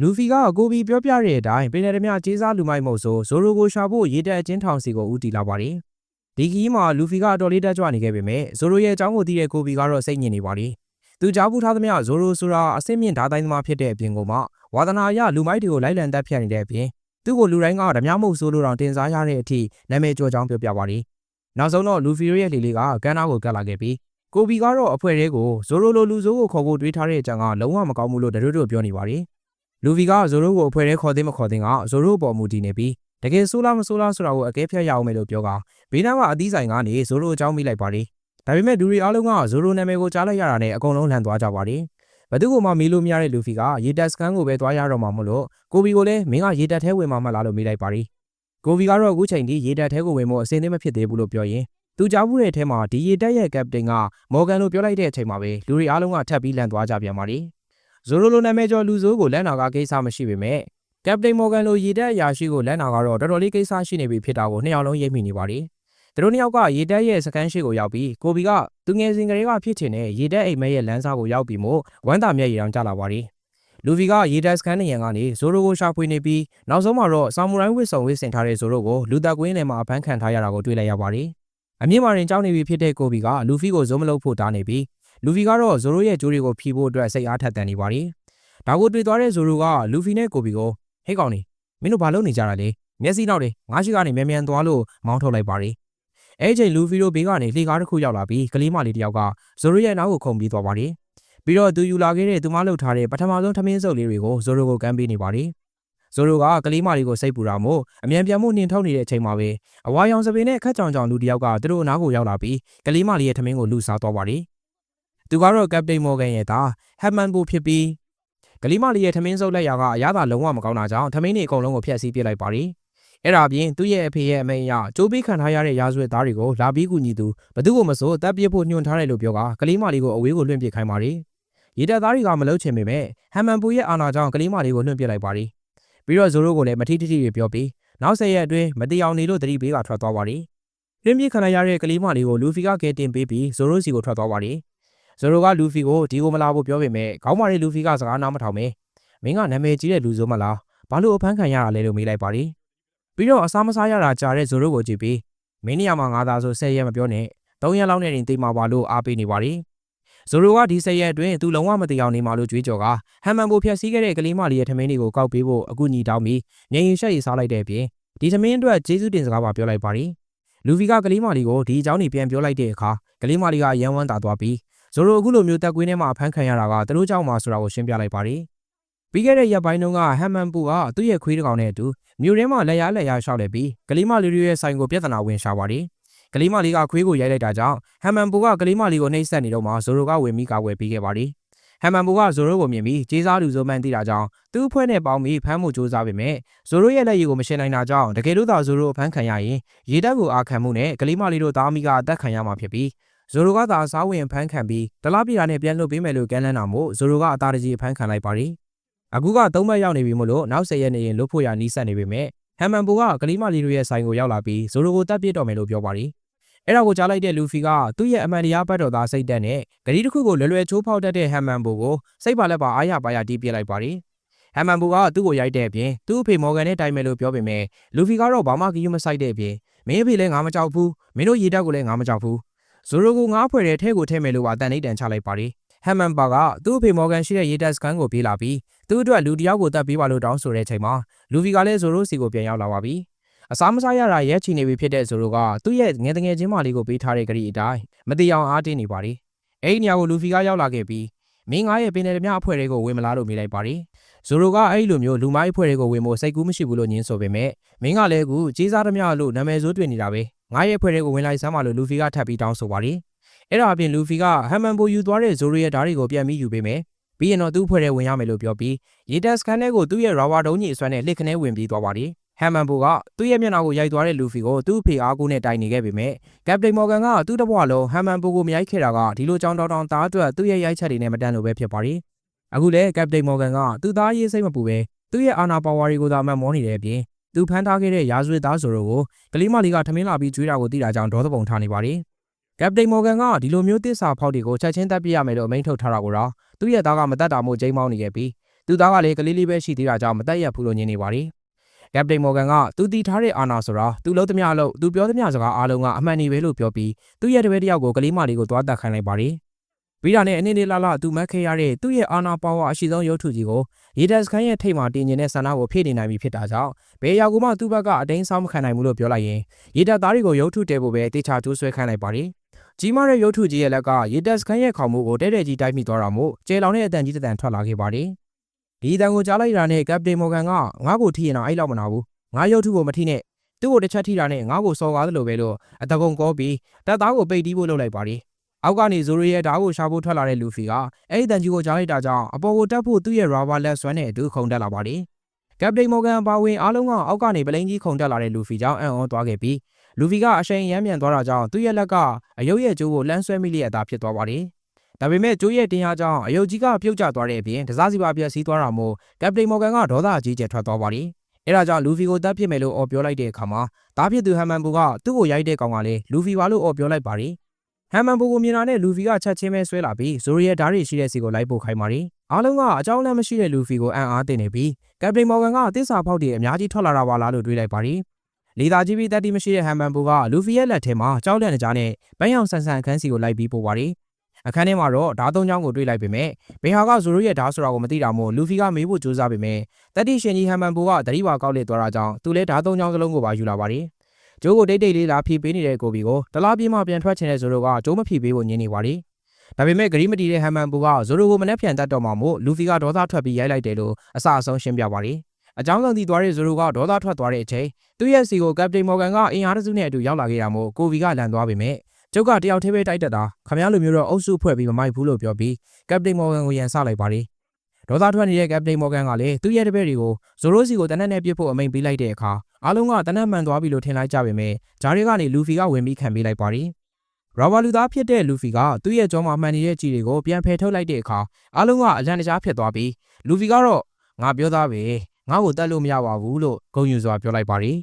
လူဖီကကိုဘီပြောပြတဲ့အတိုင်းပင်လယ်ဓမြကျေးစားလူမိုက်မို့ဆိုဇိုရိုကိုရှာဖို့ရေတက်အချင်းထောင်စီကိုဦးတည်လာပါတယ်ဒီကီးမှာလူဖီကအတော်လေးတက်ကြွနေခဲ့ပေမဲ့ဇိုရိုရဲ့အကြောင်းကိုသိတဲ့ကိုဘီကတော့စိတ်ညစ်နေပါတယ်သူကြားဖူးထားသမျှဇိုရိုဆိုတာအစစ်မြင့်ဓာတ်တိုင်းသမားဖြစ်တဲ့အပြင်ကိုမှဝါသနာအရလူမိုက်တွေကိုလိုက်လံတက်ဖြတ်နေတဲ့အပြင်သူ့ကိုလူတိုင်းကဓမြမဟုတ်ဆိုလို့တောင်တင်စားရတဲ့အထိနာမည်ကျော်ကြောင်းပြောပြပါတယ်နောက်ဆုံးတော့လူဖီရဲ့လေလေးကကန်နာကိုကတ်လာခဲ့ပြီးကိုဘီကတော့အဖွဲတဲကိုဇိုရိုလိုလူဆိုးကိုခေါ်ဖို့တွေးထားတဲ့အကြောင်းကလုံးဝမကောင်းဘူးလို့တရွတ်တို့ပြောနေပါတယ် လူဖီကဇိုရိုကိုအဖွဲတဲခေါ်သိမခေါ်သိကဇိုရိုပေါ်မူတည်နေပြီးတကယ်ဆိုးလားမဆိုးလားဆိုတာကိုအကဲဖြတ်ရအောင်မယ်လို့ပြောကဘေးနားကအသီးဆိုင်ကနေဇိုရိုအကြောင်းမိလိုက်ပါတယ်ဒါပေမဲ့လူတွေအားလုံးကဇိုရိုနာမည်ကိုကြားလိုက်ရတာနဲ့အကုန်လုံးလန့်သွားကြပါတယ်ဘသူ့ကိုမှမေးလို့မရတဲ့လူဖီကရေတက်စကန်ကိုပဲသွားရတော့မှာမို့လို့ကိုဘီကိုလည်းမင်းကရေတက်ထဲဝင်မှာမလားလို့မေးလိုက်ပါတယ်ကိုဘီကတော့အခုချိန်ထိရေတက်ထဲကိုဝင်ဖို့အစင်းသင်းမဖြစ်သေးဘူးလို့ပြောရင်သူကြားမှုတဲ့အထက်မှာဒီရေတက်ရဲ့ကပတိန်ကမော်ဂန်လို့ပြောလိုက်တဲ့အချိန်မှာပဲလူတွေအားလုံးကထပ်ပြီးလန့်သွားကြပြန်ပါတယ် ဇိုရိုလိုနာမည်ကျော်လူဆိုးကိုလန့်နာကကိစ္စမရှိပေမဲ့ကပတိန်မော်ဂန်လိုရေတက်အရာရှိကိုလန့်နာကတော့တော်တော်လေးကိစ္စရှိနေပြီဖြစ်တာကိုနှစ်ယောက်လုံးရိပ်မိနေပါတယ်သူတို့နှစ်ယောက်ကရေတက်ရဲ့စကန်ရှိကိုရောက်ပြီးကိုဘီကသူငယ်စဉ်ကလေးကဖြစ်ချင်တဲ့ရေတက်အိမ်မဲရဲ့လမ်းစာကိုရောက်ပြီးမို့ဝမ်းသာမျက်ရည်တောင်ကျလာပါတယ်လူဗီကရေတက်စကန်နေရန်ကနေဇိုရိုကိုရှာဖွေနေပြီးနောက်ဆုံးမှာတော့ဆာမူရိုင်းဝစ်စုံဝစ်ဆင်ထားတဲ့ဇိုရိုကိုလူသက်ကွင်းထဲမှာအဖမ်းခံထားရတာကိုတွေ့လိုက်ရပါတယ်အမြင့်မာရင်ကြောင်းနေပြီဖြစ်တဲ့ကိုဘီကလူဖီကိုဇုံမလုပ်ဖို့တားနေပြီး လူဖီကတော့ဇိုရိုရဲ့ကြိုးတွေကိုဖြီးဖို့အတွက်စိတ်အားထက်သန်နေပါတယ်ဒါကိုတွေ့သွားတဲ့ဇိုရိုကလူဖီနဲ့ကိုဘီကိုဟေးကောင်နေမင်းတို့ဘာလုပ်နေကြတာလဲမျက်စိနောက်တွေငါးရှိကနေမြန်မြန်သွားလို့မောင်းထုတ်လိုက်ပါတယ်အဲ့ချိန်လူဖီတို့ဘေးကနေလှေကားတစ်ခုရောက်လာပြီးကလေးမလေးတစ်ယောက်ကဇိုရိုရဲ့နောက်ကိုခုန်ပြီးသွားပါတယ်ပြီးတော့သူယူလာခဲ့တဲ့သူမလှုပ်ထားတဲ့ပထမဆုံးထမင်းစုပ်လေးတွေကိုဇိုရိုကိုကမ်းပေးနေပါတယ်ဇိုရိုကကလေးမလေးကိုစိတ်ပူတာမို့အမြန်ပြန်မှုနှင်ထုတ်နေတဲ့အချိန်မှာပဲအဝါရောင်စပင်းနဲ့ခက်ကြောင်ကြောင်လူတစ်ယောက်ကသူတို့အနားကိုရောက်လာပြီးကလေးမလေးရဲ့ထမင်းကိုလူစားသွားပါတယ် သူကတော့ကပတိန်မော်ဂန်ရဲ့သားဟက်မန်ဘူဖြစ်ပြီးကလေးမလေးရဲ့ထမင်းစုပ်လက်ရာကအရသာလုံးဝမကောင်းတာကြောင့်ထမင်းတွေအကုန်လုံးကိုဖျက်ဆီးပစ်လိုက်ပါတယ်အဲ့ဒါအပြင်သူ့ရဲ့အဖေရဲ့အမိန့်အရကြိုးပေးခံထားရတဲ့ရာဇဝတ်သားတွေကိုလာပြီးကူညီသူဘသူ့ကိုမဆိုတပ်ပစ်ဖို့ညွှန်ထားတယ်လို့ပြောကကလေးမလေးကိုအဝေးကိုလွှင့်ပစ်ခိုင်းပါတယ်ရေတပ်သားတွေကမလုပ်ချင်ပေမဲ့ဟမ်မန်ပူရဲ့အာဏာကြောင့်ကလေးမလေးကိုလွှင့်ပစ်လိုက်ပါတယ်ပြီးတော့ဇိုရိုကိုလည်းမထီထီတွေပြောပြီးနောက်ဆက်ရက်အတွင်းမတိအောင်နေလို့တတိပေးကထွက်သွားပါတယ်ပြင်းပြခံရတဲ့ကလေးမလေးကိုလူဖီကကဲတင်ပေးပြီးဇိုရိုစီကိုထွက်သွားပါတယ် ဇိုရိုကလူဖီကိုဒီကိုမလာဖို့ပြောပေမဲ့ခေါင်းမာတဲ့လူဖီကစကားနားမထောင်ပဲမင်းကနာမည်ကြီးတဲ့လူဆိုမလားဘာလို့အဖမ်းခံရတာလဲလို့မေးလိုက်ပါတယ်ပြီးတော့အစားမစားရတာကြားတဲ့ဇိုရိုကိုကြည့်ပြီးမင်းနေရာမှာငါသာဆို၁၀ရက်မပြောနဲ့၃ရက်လောက်နဲ့တင်သိမှာပါလို့အားပေးနေပါတယ်ဇိုရိုကဒီ၁၀ရက်အတွင်းသူလုံးဝမသိအောင်နေမှာလို့ကြွေးကြော်ကဟမ်မန်ဘိုဖျက်ဆီးခဲ့တဲ့ကလေးမလေးရဲ့ထမင်းတွေကိုကောက်ပေးဖို့အကူအညီတောင်းပြီးငြိမ်ရင်ရှက်ရေးစားလိုက်တဲ့အပြင်ဒီထမင်းအတွက်ကျေးဇူးတင်စကားပါပြောလိုက်ပါတယ်လူဖီကကလေးမလေးကိုဒီအကြောင်းတွေပြန်ပြောလိုက်တဲ့အခါကလေးမလေးကရန်ဝမ်းသာသွားပြီး ဇိုရိုအခုလိုမျိုးတက်ကွင်းထဲမှာအဖမ်းခံရတာကသူတို့ကြောင့်မှဆိုတာကိုရှင်းပြလိုက်ပါတယ်ပြီးခဲ့တဲ့ရက်ပိုင်းတုန်းကဟမ်မန်ပူကသူ့ရဲ့ခွေးတစ်ကောင်နဲ့အတူမြို့ထဲမှာလက်ရလက်ရရှောက်လက်ပြီးကလေးမလေးတွေရဲ့ဆိုင်ကိုပြဿနာဝင်ရှာပါတယ်ကလေးမလေးကခွေးကိုရိုက်လိုက်တာကြောင့်ဟမ်မန်ပူကကလေးမလေးကိုနှိပ်စက်နေတော့မှဇိုရိုကဝင်ပြီးကာကွယ်ပေးခဲ့ပါတယ်ဟမ်မန်ပူကဇိုရိုကိုမြင်ပြီးကြေးစားလူဆိုမှန်သိတာကြောင့်သူ့အဖွဲ့နဲ့ပေါင်းပြီးဖမ်းမှုစ조사ပေမဲ့ဇိုရိုရဲ့လက်ရည်ကိုမရှင်းနိုင်တာကြောင့်တကယ်လို့သာဇိုရိုအဖမ်းခံရရင်ရေတပ်ကိုအာခံမှုနဲ့ကလေးမလေးတို့သားမိကအသက်ခံရမှာဖြစ်ပြီး ဇိုရိုကသာအစားဝင်ဖမ်းခံပြီးတလားပြည်တာနဲ့ပြန်လွတ်ပေးမယ်လို့ကမ်းလှမ်းတာမို့ဇိုရိုကအသားတကြီးဖမ်းခံလိုက်ပါတယ်အခုကသုံးဘက်ရောက်နေပြီမို့လို့နောက်ဆက်ရက်နေရင်လွတ်ဖို့ရနီးစပ်နေပေမဲ့ဟမ်မန်ပူကကလေးမလေးတို့ရဲ့ဆိုင်ကိုရောက်လာပြီးဇိုရိုကိုတပ်ပစ်တော့မယ်လို့ပြောပါတယ်အဲ့ဒါကိုကြားလိုက်တဲ့လူဖီကသူ့ရဲ့အမှန်တရားပတ်တော်သားစိတ်တက်နဲ့ဂရီတစ်ခုကိုလွယ်လွယ်ချိုးဖောက်တတ်တဲ့ဟမ်မန်ဘူကိုစိတ်ပါလက်ပါအားရပါရတီးပြလိုက်ပါတယ်ဟမ်မန်ဘူကသူ့ကိုရိုက်တဲ့အပြင်သူ့အဖေမော်ဂန်နဲ့တိုင်မယ်လို့ပြောပေမဲ့လူဖီကတော့ဘာမှကြည့်မဆိုင်တဲ့အပြင်မင်းအဖေလည်းငါမကြောက်ဘူးမင်းတို့ရေတက်ကိုလည်းငါမကြောက်ဘူး ဇိုရိုကိုငါဖွဲ့တဲ့ထဲကိုထဲမယ်လို့ပါတန်နေတန်ချလိုက်ပါတယ်ဟမ်မန်ပါကသူ့အဖေမော်ဂန်ရှိတဲ့ရေတက်စကန်ကိုပြေးလာပြီးသူ့အတွက်လူတယောက်ကိုတတ်ပေးပါလို့တောင်းဆိုတဲ့အချိန်မှာလူဖီကလည်းဇိုရိုစီကိုပြန်ရောက်လာပါပြီအစားမစားရတာရဲချီနေပြီဖြစ်တဲ့ဇိုရိုကသူ့ရဲ့ငယ်တငယ်ချင်းမလေးကိုပေးထားတဲ့ကြိအတိုင်းမတိအောင်အားတင်းနေပါလေအဲ့ဒီနေရာကိုလူဖီကရောက်လာခဲ့ပြီးမင်းငါရဲ့ပင်တယ်ဓမြအဖွဲ့တွေကိုဝင်မလားလို့မေးလိုက်ပါတယ်ဇိုရိုကအဲ့ဒီလိုမျိုးလူမိုက်အဖွဲ့တွေကိုဝင်ဖို့စိတ်ကူးမရှိဘူးလို့ညင်းဆိုပေမဲ့မင်းကလည်းအခုကြေးစားဓမြလို့နာမည်ဆိုးတွေ့နေတာပဲ ငါရဲ့အဖွဲ့တွေကိုဝင်လိုက်စမ်းပါလို့လူဖီကထပ်ပြီးတောင်းဆိုပါတယ်အဲ့ဒါအပြင်လူဖီကဟမ်မန်ဘိုယူသွားတဲ့ဇိုရိုရဲ့ဓာတ်တွေကိုပြန်ပြီးယူပေးမယ်ပြီးရင်တော့သူ့ဖွဲ့တွေဝင်ရမယ်လို့ပြောပြီးရေတက်စကန်ထဲကိုသူ့ရဲ့ရာဝါဒုံးကြီးအစွမ်းနဲ့လှစ်ခနဲဝင်ပြီးသွားပါတယ်ဟမ်မန်ဘိုကသူ့ရဲ့မျက်နှာကိုရိုက်သွားတဲ့လူဖီကိုသူ့အဖေအားကိုနဲ့တိုင်နေခဲ့ပေမဲ့ကပတိန်မော်ဂန်ကသူ့တဘွားလုံးဟမ်မန်ဘိုကိုမရိုက်ခဲ့တာကဒီလိုကြောင်တောင်တောင်သားအတွက်သူ့ရဲ့ရိုက်ချက်တွေနဲ့မတန်လို့ပဲဖြစ်ပါတယ်အခုလဲကပတိန်မော်ဂန်ကသူ့သားရေးစိတ်မပူပဲသူ့ရဲ့အာနာပါဝါတွေကိုသာအမှတ်မောနေတဲ့အပြင် သူဖမ်းထားခဲ့တဲ့ရာဇဝတ်သားဆိုတော့ကိုကလေးမလေးကထမင်းလာပြီးကျွေးတာကိုသိတာကြောင့်ဒေါသပုံထားနေပါတယ်ကပတိန်မော်ဂန်ကဒီလိုမျိုးတစ္ဆာဖောက်တွေကိုချက်ချင်းတက်ပြရမယ်လို့အမိန့်ထုတ်ထားတာကိုတော့သူ့ရဲ့သားကမတတ်တာမို့ချိန်မောင်းနေခဲ့ပြီးသူသားကလည်းကလေးလေးပဲရှိသေးတာကြောင့်မတက်ရက်ဘူးလို့ညင်နေပါတယ်ကပတိန်မော်ဂန်ကသူတီထားတဲ့အာနာဆိုတာသူလုံးသမျှအလုပ်သူပြောသမျှစကားအားလုံးကအမှန်နေပဲလို့ပြောပြီးသူ့ရဲ့တပည့်တစ်ယောက်ကိုကလေးမလေးကိုသွားတက်ခိုင်းလိုက်ပါတယ် ပြီးတာနဲ့အနေနဲ့လာလာသူမက်ခဲရတဲ့သူ့ရဲ့အာနာပါဝါအရှိဆုံးရုပ်ထုကြီးကိုရေတက်စခန်းရဲ့ထိပ်မှာတင်ကျင်တဲ့ဆန္ဒကိုဖြည့်နေနိုင်ပြီဖြစ်တာကြောင့်ဘယ်ရောက်မှသူ့ဘက်ကအတိုင်းဆောင်မခံနိုင်ဘူးလို့ပြောလိုက်ရင်ရေတက်သားတွေကိုရုပ်ထုတဲဖို့ပဲတေချာကျိုးဆွဲခိုင်းလိုက်ပါတယ်ကြီးမားတဲ့ရုပ်ထုကြီးရဲ့လက်ကရေတက်စခန်းရဲ့ခေါင်မှုကိုတဲတဲကြီးတိုက်မိသွားတာမို့ကျဲလောင်တဲ့အတန်ကြီးတစ်တန်ထွက်လာခဲ့ပါတယ်ဒီအတန်ကိုကြားလိုက်တာနဲ့ကပတိန်မော်ဂန်ကငါ့ကိုထိရင်တော့အဲ့လောက်မနာဘူးငါရုပ်ထုကိုမထိနဲ့သူ့ကိုတစ်ချက်ထိတာနဲ့ငါ့ကိုစော်ကားသလိုပဲလို့အတကုံကောပြီးတပ်သားကိုပိတ်တီးဖို့လုပ်လိုက်ပါတယ် အောက်ကနေဇိုရိုရဲ့ဓာတ်ကိုရှာဖို့ထွက်လာတဲ့လူဖီကအဲ့ဒီတန်ကြီးကိုကြားလိုက်တာကြောင့်အပေါ်ကိုတက်ဖို့သူ့ရဲ့ rubber လက်ဆွမ်းနဲ့အတူခုန်တက်လာပါတယ်ကပတိန်မော်ဂန်ပါဝင်အားလုံးကအောက်ကနေပလိန်ကြီးခုန်တက်လာတဲ့လူဖီကြောင့်အံ့ဩသွားခဲ့ပြီးလူဖီကအရှိန်ရမ်းမြန်သွားတာကြောင့်သူ့ရဲ့လက်ကအယုတ်ရဲ့ကျိုးကိုလှမ်းဆွဲမိလျက်အသာဖြစ်သွားပါတယ်ဒါပေမဲ့ကျိုးရဲ့တင်အားကြောင့်အယုတ်ကြီးကပြုတ်ကျသွားတဲ့အပြင်တစားစီပါပြက်စီးသွားတာမို့ကပတိန်မော်ဂန်ကဒေါသအကြီးကျယ်ထွက်သွားပါတယ်အဲဒါကြောင့်လူဖီကိုတတ်ဖြစ်မယ်လို့အော်ပြောလိုက်တဲ့အခါမှာတားဖြစ်သူဟမ်မန်ဘူကသူ့ကိုရိုက်တဲ့ကောင်ကလည်းလူဖီပါလို့အော်ပြောလိုက်ပါတယ် ဟမ်မန်ဘူကိုမြင်လာတဲ့လူဖီကချက်ချင်းပဲဆွဲလာပြီးဇိုရီရဲ့ဓာတ်တွေရှိတဲ့စီကိုလိုက်ပို့ခိုင်းပါတယ်အားလုံးကအကြောင်းလမ်းမရှိတဲ့လူဖီကိုအံ့အားတင်နေပြီးကပတိန်မော်ဂန်ကတစ္ဆာဖောက်တွေအများကြီးထွက်လာတာပါလားလို့တွေးလိုက်ပါတယ်လေသာကြီးပြီးတက်တီမရှိတဲ့ဟမ်မန်ဘူကလူဖီရဲ့လက်ထဲမှာကြောက်လန့်နေကြတဲ့ပန်းရောင်ဆန်ဆန်အခန်းစီကိုလိုက်ပြီးပို့ပါတယ်အခန်းထဲမှာတော့ဓာတ်သုံးချောင်းကိုတွေးလိုက်ပေမဲ့ဘေဟာကဇိုရိုရဲ့ဓာတ်ဆိုတာကိုမသိတာမို့လူဖီကမေးဖို့ကြိုးစားပေမဲ့တက်တီရှင်ကြီးဟမ်မန်ဘူကတတိပါကောက်လက်သွားတာကြောင့်သူလည်းဓာတ်သုံးချောင်းစလုံးကိုပါယူလာပါတယ် ကျိုးကိုတိတ်တိတ်လေးလာဖြီးပေးနေတဲ့ကိုဘီကိုတလားပြေးမှပြန်ထွက်ချင်တဲ့ဇိုရိုကကျိုးမဖြီးပေးဖို့ညင်းနေပါတယ်ဒါပေမဲ့ဂရီမတီတဲ့ဟမ်မန်ဘူကဇိုရိုကိုမနှက်ပြန်တတ်တော့မှမို့လူဖီကဒေါသထွက်ပြီးရိုက်လိုက်တယ်လို့အစအဆုံးရှင်းပြပါတယ်အကြောင်းဆုံးတည်သွားတဲ့ဇိုရိုကဒေါသထွက်သွားတဲ့အချိန်သူ့ရဲ့စီကိုကပတိန်မော်ဂန်ကအင်အားတစုနဲ့အတူရောက်လာခဲ့တာမို့ကိုဗီကလန်သွားပေမဲ့ကျုပ်ကတယောက်တည်းပဲတိုက်တက်တာခမရလိုမျိုးတော့အုပ်စုဖွဲ့ပြီးမမိုက်ဘူးလို့ပြောပြီးကပတိန်မော်ဂန်ကိုရန်ဆလိုက်ပါတယ် ဒေါသထွက်နေတဲ့ကပတိန်မော်ဂန်ကလည်းသူ့ရဲ့တပည့်တွေကိုဇိုရိုစီကိုတနက်နဲ့ပြစ်ဖို့အမိန်ပေးလိုက်တဲ့အခါအားလုံးကတနက်မှန်သွားပြီလို့ထင်လိုက်ကြပေမဲ့ဂျာရီကနေလူဖီကဝင်ပြီးခံပေးလိုက်ပါတယ်ရောဘာလူသားဖြစ်တဲ့လူဖီကသူ့ရဲ့ကြောမှာမှန်နေတဲ့ကြီးတွေကိုပြန်ဖယ်ထုတ်လိုက်တဲ့အခါအားလုံးကအလန့်တကြားဖြစ်သွားပြီးလူဖီကတော့ငါပြောသားပဲငါ့ကိုတတ်လို့မရပါဘူးလို့ဂုံယူစွာပြောလိုက်ပါတယ်